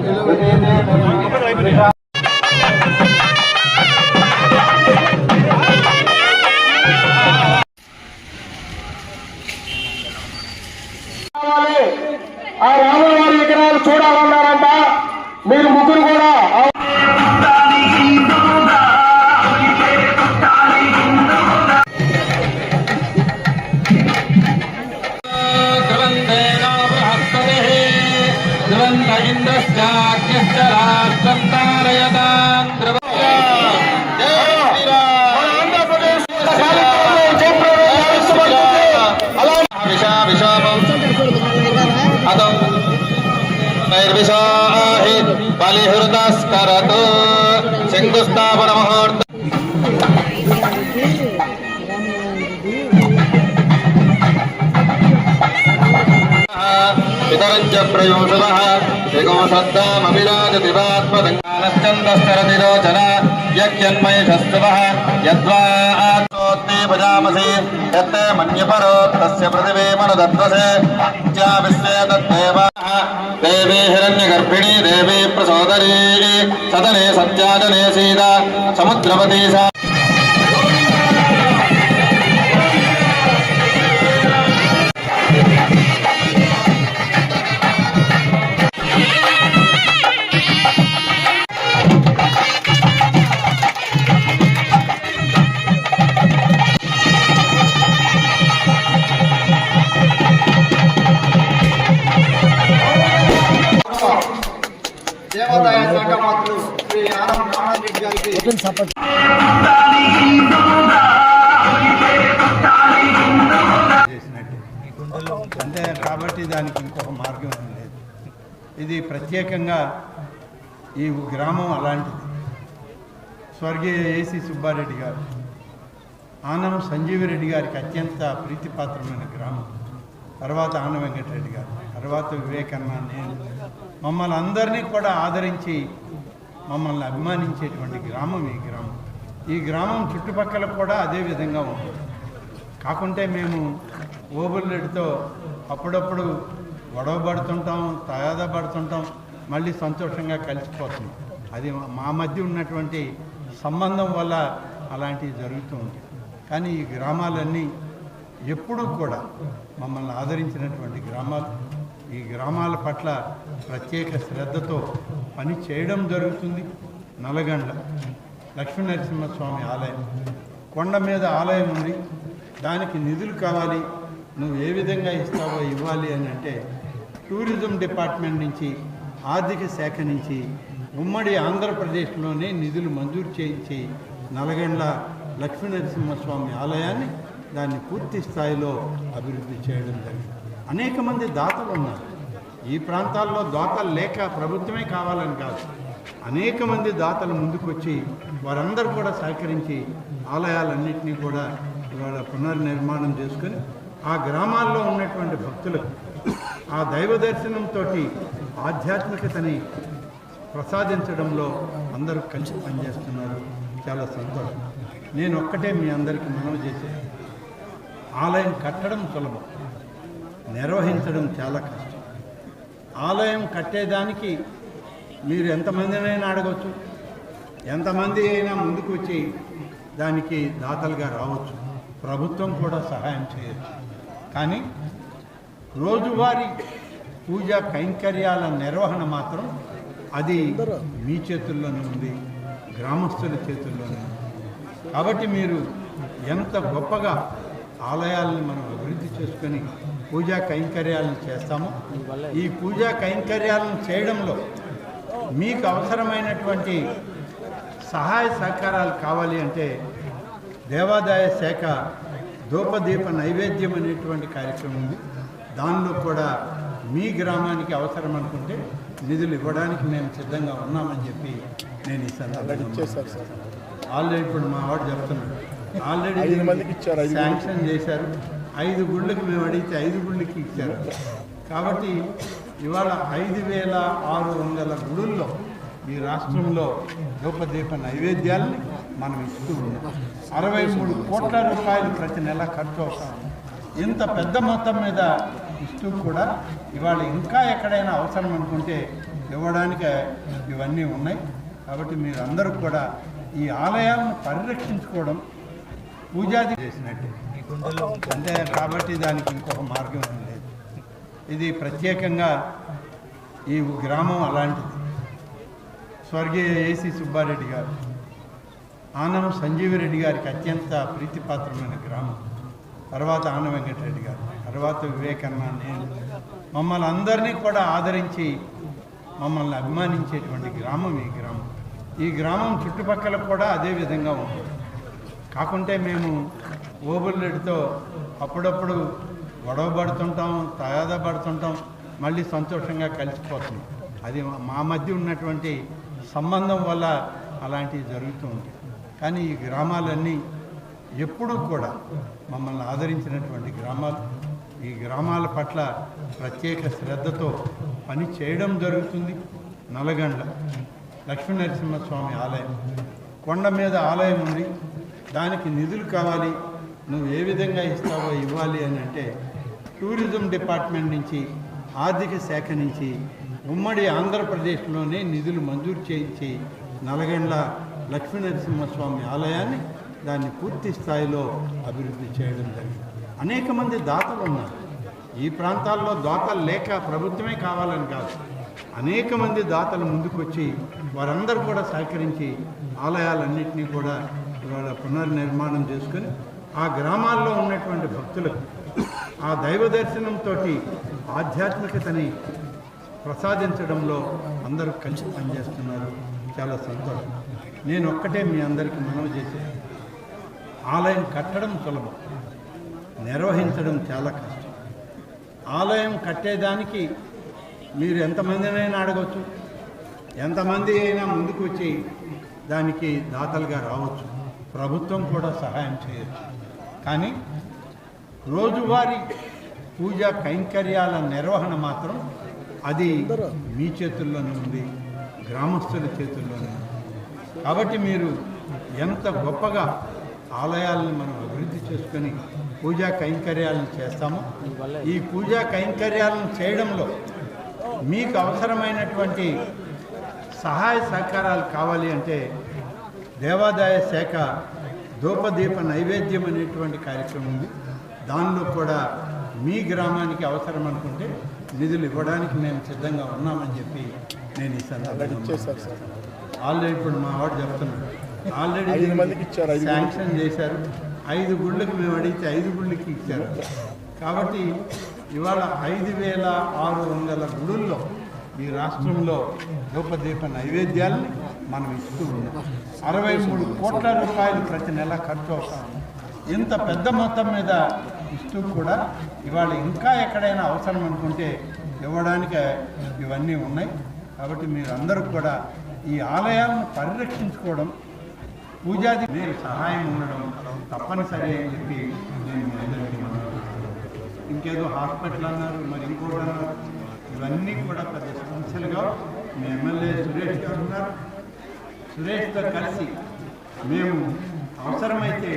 ఇలువనే నేను विशाहि बलिहृदस्करतु सिङ्गुस्तापनमुहूर्त पितरञ्च यद्वा आत्मोत्ते भजामसि यत् मन्यपरो तस्य पृथिवे मनुदत्तसे देवी ప్రసోదరీ సదనే సత్యాదనే సీత సముద్రవతీ దేవాదాయ శాఖ మంత్రులు శ్రీ ఆనం గారికి అంతే కాబట్టి దానికి ఇంకొక మార్గం ఏం లేదు ఇది ప్రత్యేకంగా ఈ గ్రామం అలాంటిది. స్వర్గీయ ఏసి సుబ్బారెడ్డి గారు ఆనం సంజీవిరెడ్డి గారికి అత్యంత ప్రీతిపాత్రమైన గ్రామం. తర్వాత ఆన వెంకటరెడ్డి గారు తర్వాత వివేకన్న నేను మమ్మల్ని అందరినీ కూడా ఆదరించి మమ్మల్ని అభిమానించేటువంటి గ్రామం ఈ గ్రామం. ఈ గ్రామం చుట్టుపక్కల కూడా అదే విధంగా ఉంటుంది కాకుంటే మేము ఓబుల్లెడితో అప్పుడప్పుడు గొడవ పడుతుంటాం తయాద పడుతుంటాం మళ్ళీ సంతోషంగా కలిసిపోతున్నాం అది మా మధ్య ఉన్నటువంటి సంబంధం వల్ల అలాంటివి జరుగుతూ ఉంటాయి. కానీ ఈ గ్రామాలన్నీ ఎప్పుడూ కూడా మమ్మల్ని ఆదరించినటువంటి గ్రామాలు. ఈ గ్రామాల పట్ల ప్రత్యేక శ్రద్ధతో పని చేయడం జరుగుతుంది. నల్లగండ లక్ష్మీ నరసింహస్వామి ఆలయం. కొండ మీద ఆలయం ఉంది. దానికి నిధులు కావాలి. నువ్వు ఏ విధంగా ఇస్తావో ఇవ్వాలి అని అంటే టూరిజం డిపార్ట్మెంట్ నుంచి ఆర్థిక శాఖ నుంచి ఉమ్మడి ఆంధ్రప్రదేశ్లోనే నిధులు మంజూరు చేయించి నలగండ్ల లక్ష్మీ నరసింహస్వామి ఆలయాన్ని దాన్ని పూర్తి స్థాయిలో అభివృద్ధి చేయడం జరిగింది. అనేక మంది దాతలు ఉన్నారు. ఈ ప్రాంతాల్లో దాతలు లేక ప్రభుత్వమే కావాలని కాదు. అనేక మంది దాతలు ముందుకొచ్చి వారందరూ కూడా సహకరించి ఆలయాలన్నింటినీ కూడా ఇవాళ పునర్నిర్మాణం చేసుకొని ఆ గ్రామాల్లో ఉన్నటువంటి భక్తులకు ఆ దైవ దర్శనంతో ఆధ్యాత్మికతని ప్రసాదించడంలో అందరూ కలిసి పనిచేస్తున్నారు. చాలా సంతోషం. నేను ఒక్కటే మీ అందరికీ మనవి చేసే ఆలయం కట్టడం సులభం. నిర్వహించడం చాలా కష్టం. ఆలయం కట్టేదానికి మీరు ఎంతమందినైనా అడగవచ్చు ఎంతమంది అయినా ముందుకు వచ్చి దానికి దాతలుగా రావచ్చు. ప్రభుత్వం కూడా సహాయం చేయొచ్చు. కానీ రోజువారీ పూజా కైంకర్యాల నిర్వహణ మాత్రం అది మీ చేతుల్లోనే ఉంది గ్రామస్తుల చేతుల్లోనే ఉంది. కాబట్టి మీరు ఎంత గొప్పగా ఆలయాలను మనం అభివృద్ధి చేసుకొని పూజా కైంకర్యాలను చేస్తామో. ఈ పూజా కైంకర్యాలను చేయడంలో మీకు అవసరమైనటువంటి సహాయ సహకారాలు కావాలి అంటే దేవాదాయ శాఖ ధూపదీప నైవేద్యం అనేటువంటి కార్యక్రమం ఉంది. దానిలో కూడా మీ గ్రామానికి అవసరం అనుకుంటే నిధులు ఇవ్వడానికి మేము సిద్ధంగా ఉన్నామని చెప్పి నేను ఈ సందర్భంగా ఆల్రెడీ ఇప్పుడు మా వాడు చెప్తున్నాడు. ఆల్రెడీ శాంక్షన్ చేశారు. ఐదు గుళ్ళకి మేము అడిగితే ఐదు గుళ్ళకి ఇచ్చారు. కాబట్టి ఇవాళ ఐదు వేల ఆరు వందల గుడుల్లో ఈ రాష్ట్రంలో దూపదీప నైవేద్యాలని మనం ఇస్తూ ఉన్నాం. అరవై మూడు కోట్ల రూపాయలు ప్రతి నెల ఖర్చు అవుతాం. ఇంత పెద్ద మొత్తం మీద ఇస్తూ కూడా ఇవాళ ఇంకా ఎక్కడైనా అవసరం అనుకుంటే ఇవ్వడానికి ఇవన్నీ ఉన్నాయి. కాబట్టి మీరు అందరూ కూడా ఈ ఆలయాలను పరిరక్షించుకోవడం పూజాది చేసినట్టు. అంతే కాబట్టి దానికి ఇంకొక మార్గం ఏం లేదు. ఇది ప్రత్యేకంగా ఈ గ్రామం అలాంటిది. స్వర్గీయ ఏసీ సుబ్బారెడ్డి గారు ఆనం సంజీవిరెడ్డి గారికి అత్యంత ప్రీతిపాత్రమైన గ్రామం. తర్వాత ఆన వెంకటరెడ్డి గారు తర్వాత వివేకన్న నేను. మమ్మల్ని అందరినీ కూడా ఆదరించి మమ్మల్ని అభిమానించేటువంటి గ్రామం ఈ గ్రామం. ఈ గ్రామం చుట్టుపక్కల కూడా అదే విధంగా ఉంటుంది కాకుంటే మేము ఓబుల్లెడితో అప్పుడప్పుడు గొడవ పడుతుంటాం తగాదా పడుతుంటాం మళ్ళీ సంతోషంగా కలిసిపోతుంది అది మా మధ్య ఉన్నటువంటి సంబంధం వల్ల అలాంటివి జరుగుతూ ఉంటాయి. కానీ ఈ గ్రామాలన్నీ ఎప్పుడూ కూడా మమ్మల్ని ఆదరించినటువంటి గ్రామాలు ఈ గ్రామాల పట్ల ప్రత్యేక శ్రద్ధతో పని చేయడం జరుగుతుంది. నల్లగండ్ల లక్ష్మీ నరసింహస్వామి ఆలయం కొండ మీద ఆలయం ఉంది. దానికి నిధులు కావాలి. నువ్వు ఏ విధంగా ఇస్తావో ఇవ్వాలి అని అంటే టూరిజం డిపార్ట్మెంట్ నుంచి ఆర్థిక శాఖ నుంచి ఉమ్మడి ఆంధ్రప్రదేశ్లోనే నిధులు మంజూరు చేయించి నలగండ్ల లక్ష్మీనరసింహస్వామి ఆలయాన్ని దాన్ని పూర్తి స్థాయిలో అభివృద్ధి చేయడం జరిగింది. అనేక మంది దాతలు ఉన్నారు. ఈ ప్రాంతాల్లో దాతలు లేక ప్రభుత్వమే కావాలని కాదు. అనేక మంది దాతలు ముందుకొచ్చి వారందరూ కూడా సహకరించి ఆలయాలన్నింటినీ కూడా ఇవాళ పునర్నిర్మాణం చేసుకొని ఆ గ్రామాల్లో ఉన్నటువంటి భక్తులకు ఆ దైవ దర్శనంతో ఆధ్యాత్మికతని ప్రసాదించడంలో అందరూ కలిసి పనిచేస్తున్నారు. చాలా సంతోషం. నేను ఒక్కటే మీ అందరికీ మనవి చేసేది ఆలయం కట్టడం సులభం. నిర్వహించడం చాలా కష్టం. ఆలయం కట్టేదానికి మీరు ఎంతమందినైనా అడగవచ్చు ఎంతమంది అయినా ముందుకు వచ్చి దానికి దాతలుగా రావచ్చు. ప్రభుత్వం కూడా సహాయం చేయొచ్చు. కానీ రోజువారీ పూజా కైంకర్యాల నిర్వహణ మాత్రం అది మీ చేతుల్లోనే ఉంది గ్రామస్తుల చేతుల్లోనే ఉంది. కాబట్టి మీరు ఎంత గొప్పగా ఆలయాలను మనం అభివృద్ధి చేసుకొని పూజా కైంకర్యాలను చేస్తామో ఈ పూజా కైంకర్యాలను చేయడంలో మీకు అవసరమైనటువంటి సహాయ సహకారాలు కావాలి అంటే దేవాదాయ శాఖ ధూపదీప నైవేద్యం అనేటువంటి కార్యక్రమం ఉంది. దానిలో కూడా మీ గ్రామానికి అవసరం అనుకుంటే నిధులు ఇవ్వడానికి మేము సిద్ధంగా ఉన్నామని చెప్పి నేను ఈ సందర్భంగా ఆల్రెడీ ఇప్పుడు మా వాడు చెప్తున్నాడు. ఆల్రెడీ శాంక్షన్ చేశారు. ఐదు గుళ్ళకి మేము అడిగితే ఐదు గుళ్ళకి ఇచ్చారు. కాబట్టి ఇవాళ ఐదు వేల ఆరు వందల గుడుల్లో ఈ రాష్ట్రంలో ధూపదీప నైవేద్యాలని మనం ఇస్తూ ఉన్నాం. అరవై మూడు కోట్ల రూపాయలు ప్రతి నెల ఖర్చు అవుతాం. ఇంత పెద్ద మొత్తం మీద ఇస్తూ కూడా ఇవాళ ఇంకా ఎక్కడైనా అవసరం అనుకుంటే ఇవ్వడానికి ఇవన్నీ ఉన్నాయి. కాబట్టి మీరు అందరూ కూడా ఈ ఆలయాలను పరిరక్షించుకోవడం పూజాది మీరు సహాయం ఉండడం తప్పనిసరి అని చెప్పి ఇంకేదో హాస్పిటల్ అన్నారు మరి ఇంకోటి అన్నారు. ఇవన్నీ కూడా పెద్ద సమస్యలుగా మీ ఎమ్మెల్యే సురేష్ గారు ఉన్నారు. సురేష్తో కలిసి మేము అవసరమైతే